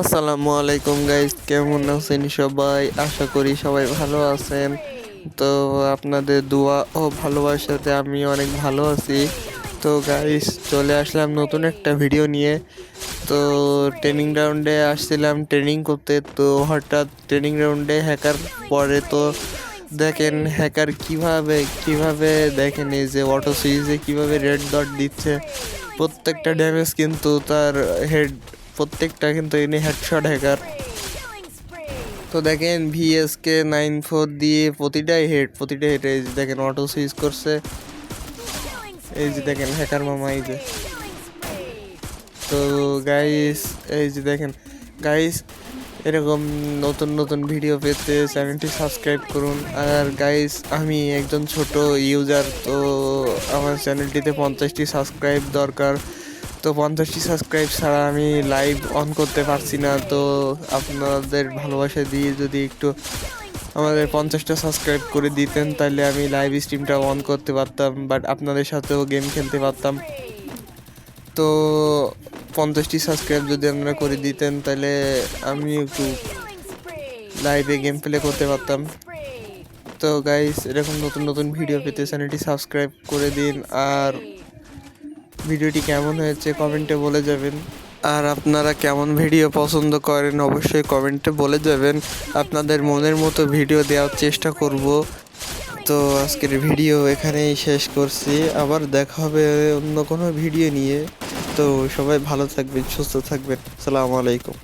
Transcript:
আসসালামু আলাইকুম গাইজ কেমন আছেন সবাই? আশা করি সবাই ভালো আছেন। তো আপনাদের দোয়া ও ভালোবাসাতে আমি অনেক ভালো আছি। তো গাইস চলে আসলাম নতুন একটা ভিডিও নিয়ে। তো ট্রেনিং গ্রাউন্ডে আসছিলাম ট্রেনিং করতে। তো, হঠাৎ ট্রেনিং গ্রাউন্ডে হ্যাকার পরে তো দেখেন হ্যাকার কীভাবে কীভাবে দেখেন এই যে অটো সুইচে কীভাবে রেড ডট দিচ্ছে। প্রত্যেকটা ড্যামেজ কিন্তু তার হেড প্রত্যেকটা কিন্তু এনে হেডশট হ্যাকার তো দেখেন ভিএসকে নাইন ফোর দিয়ে প্রতিটাই হেড প্রতিটা হেড এই যে দেখেন অটো সুইচ করছে। এই যে দেখেন হ্যাকার মামা এই যে। তো গাইস এই যে দেখেন গাইস এরকম নতুন নতুন ভিডিও পেতে চ্যানেলটি সাবস্ক্রাইব করুন। আর গাইস আমি একজন ছোট ইউজার তো আমার চ্যানেলটিতে পঞ্চাশটি সাবস্ক্রাইব দরকার। তো পঞ্চাশটি সাবস্ক্রাইব ছাড়া আমি লাইভ অন করতে পারছি না, তো আপনাদের ভালোবাসা দিয়ে যদি একটু আমাদের পঞ্চাশটা সাবস্ক্রাইব করে দিতেন, তাহলে আমি লাইভ স্ট্রিমটা অন করতে পারতাম বাট আপনাদের সাথেও গেম খেলতে পারতাম। তো পঞ্চাশটি সাবস্ক্রাইব যদি আপনারা করে দিতেন, তাহলে আমি একটু লাইভে গেম প্লে করতে পারতাম। তো গাইস এরকম নতুন নতুন ভিডিও পেতে চ্যানেলটি সাবস্ক্রাইব করে দিন, আর ভিডিওটি কেমন হয়েছে কমেন্টে বলে যাবেন। আর আপনারা কেমন ভিডিও পছন্দ করেন অবশ্যই কমেন্টে বলে যাবেন। আপনাদের মনের মতো ভিডিও দেওয়ার চেষ্টা করব। তো আজকের ভিডিও এখানেই শেষ করছি। আবার দেখা হবে অন্য কোনো ভিডিও নিয়ে। তো সবাই ভালো থাকবেন, সুস্থ থাকবেন। সালামু আলাইকুম।